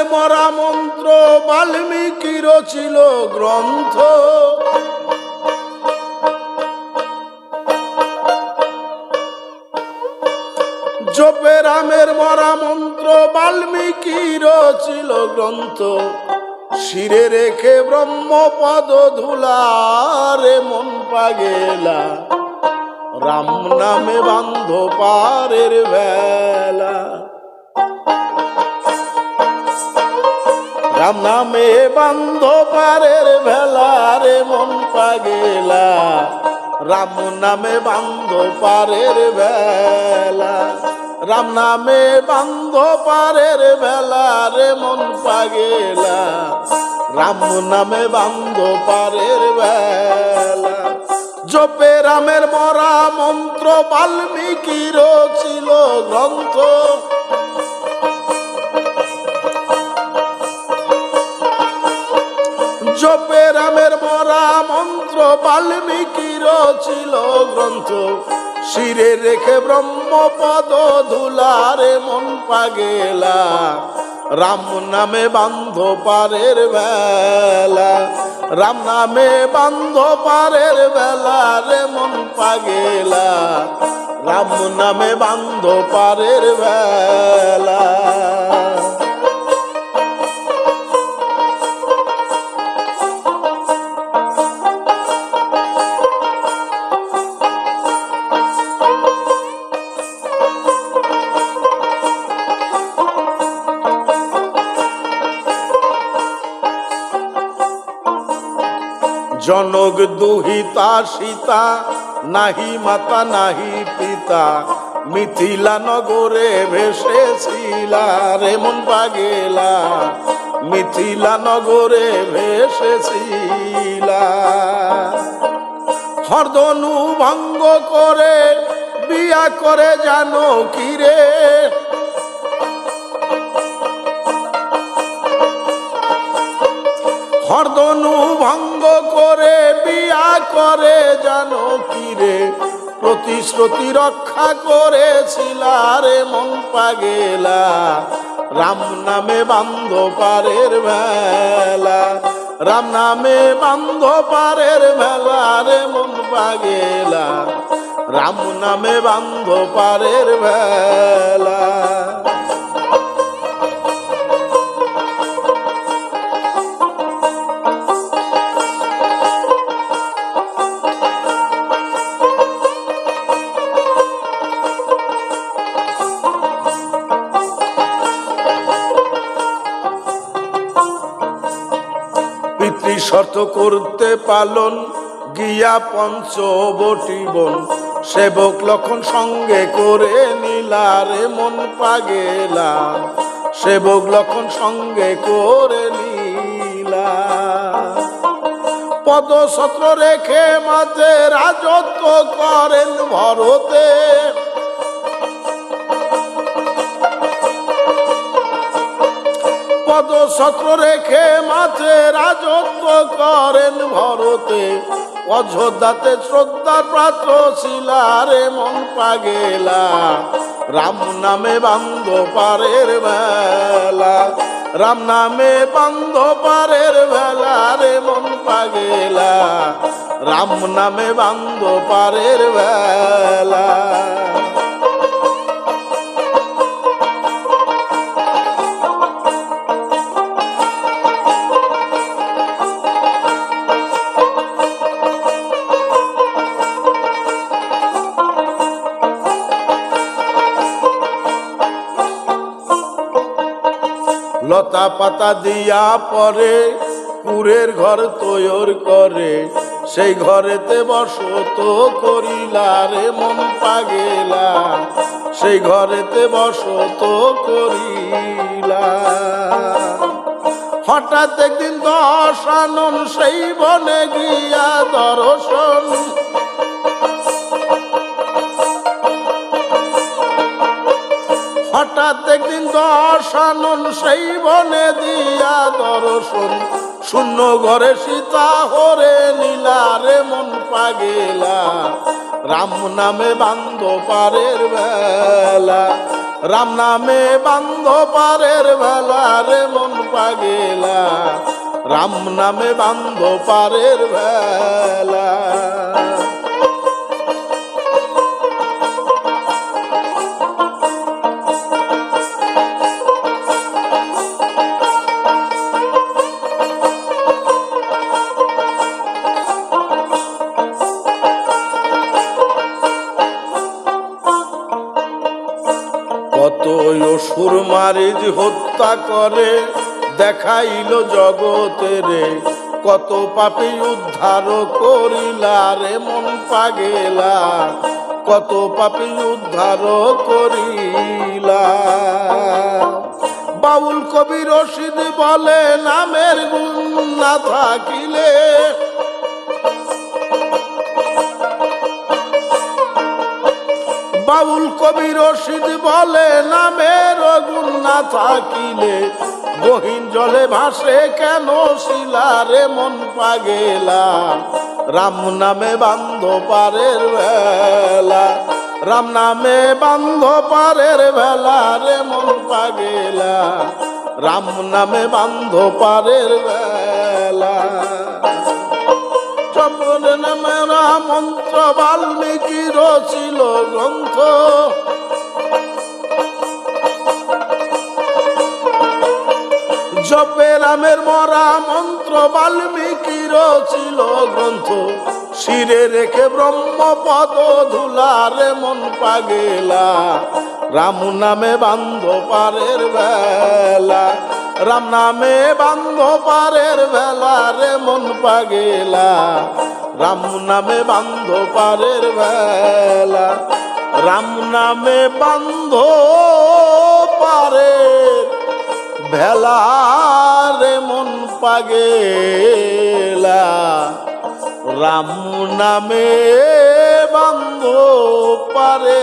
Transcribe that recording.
রামের মরা মন্ত্র বাল্মীকির ছিল গ্রন্থ। জপে রামের মরা মন্ত্র বাল্মীকির ছিল গ্রন্থ। শিরে রেখে ব্রহ্মপদ ধুলারে মন পাগেলা। রাম নামে বান্ধ পারের বেলা রাম নামে বান্ধ পারের ভেলা রে মন পাগেলা। রাম নামে বান্ধ পারের বেলা রাম নামে বান্ধ পারের বেলা রে মন পাগেলা। রাম নামে বান্ধ পারের বেলা জপে রামের মরা মন্ত্র বাল্মীকির ছিল গ্রন্থ। জপে রামের মরা মন্ত্র বাল্মীকির ছিল গ্রন্থ। শিরে রেখে ব্রহ্মপদ ধুলারে মন পাগেলা। রাম নামে বান্ধ পারের বেলা। রাম নামে বান্ধ পারের বেলা রে মন পাগেলা। রাম নামে বান্ধ পারের বেলা। জনক দুহিতা সীতা, নাহি মাতা, নাহি পিতা। মিথিলা নগরে ভেসেছিলা রে মন পাগেলা। মিথিলা নগরে ভেসেছিলা। হরদনু ভঙ্গ করে, বিয়া করে জানো কিরে হরদনু ভঙ্গ করে, বিয়া করে, জানো কিরে প্রতিশ্রুতি রক্ষা করেছিল রে মন পাগেলা। রাম নামে বান্ধ পারের ভেলা। রাম নামে বান্ধ পারের ভেলা রে মন পাগেলা। রাম নামে বান্ধ পারের ভেলা। শর্ত করতে পালন, গিয়া পঞ্চবটি বন। সেবক লক্ষণ সঙ্গে করে নিলারে মন পাগেলা। সেবক লক্ষণ সঙ্গে করে নীলা। পদসত্র রেখে মাঝে রাজত্ব করেন ভরতে। পদসত্র রেখে মাঝে করেন ভরতে। অযোধ্যাতে শ্রদ্ধার পাত্র শিলারে মন পাগেলা। রাম নামে বান্ধ পারের বেলা রাম নামে বান্ধ পারের বেলা রে মন পাগেলা। রাম নামে বান্ধ পারের বেলা লতা পাতা দিয়া পরে কুরের ঘর তৈর করে। সেই ঘরেতে বসত করিলা রে, মন পাগেলা। সেই ঘরেতে বসত করিলা। হঠাৎ একদিন দশানন সেই বনে গিয়া দর্শন হঠাৎ একদিন দশানন সেই বনে দিয়া দর্শন। শূন্য ঘরে সীতা হরে নীলা রে মন পাগেলা। রাম নামে বান্ধ পারের বেলা। রাম নামে বান্ধ পারের বেলা রে মন পাগেলা। রাম নামে বান্ধ পারের বেলা। অসুর মারিজ হত্যা করে, দেখাইল জগতেরে কত পাপি উদ্ধার করিলা রে, মন পাগেলা, কত পাপি উদ্ধার করিলা। বাউল কবি রশিদ বলে, নামের গুণ না থাকিলে বাউল কবি রশিদ বলে নামের গুণ না থাকিলে গহীন জলে ভাসে কেন শিলারে মন পাগেলা? রাম নামে বান্ধ পারের বেলা রাম নামে বান্ধ পারের বেলা রে মন পাগেলা, রাম নামে বান্ধ পারের বেলা মন্ত্র বাল্মীকির ছিল গ্রন্থ। জপে রামের মরা মন্ত্র বাল্মীকির ছিল গ্রন্থ। শিরে রেখে ব্রহ্মপদ ধুলারে মন পাগেলা। রাম নামে বান্ধ পারের বেলা। রাম নামে বান্ধ পারের বেলা রে মন পাগেলা। রাম নামে বান্ধ পারের বেলা। রাম নামে বান্ধ পারে ভেলা রে মন পাগেলা। রাম নামে বান্ধ পারে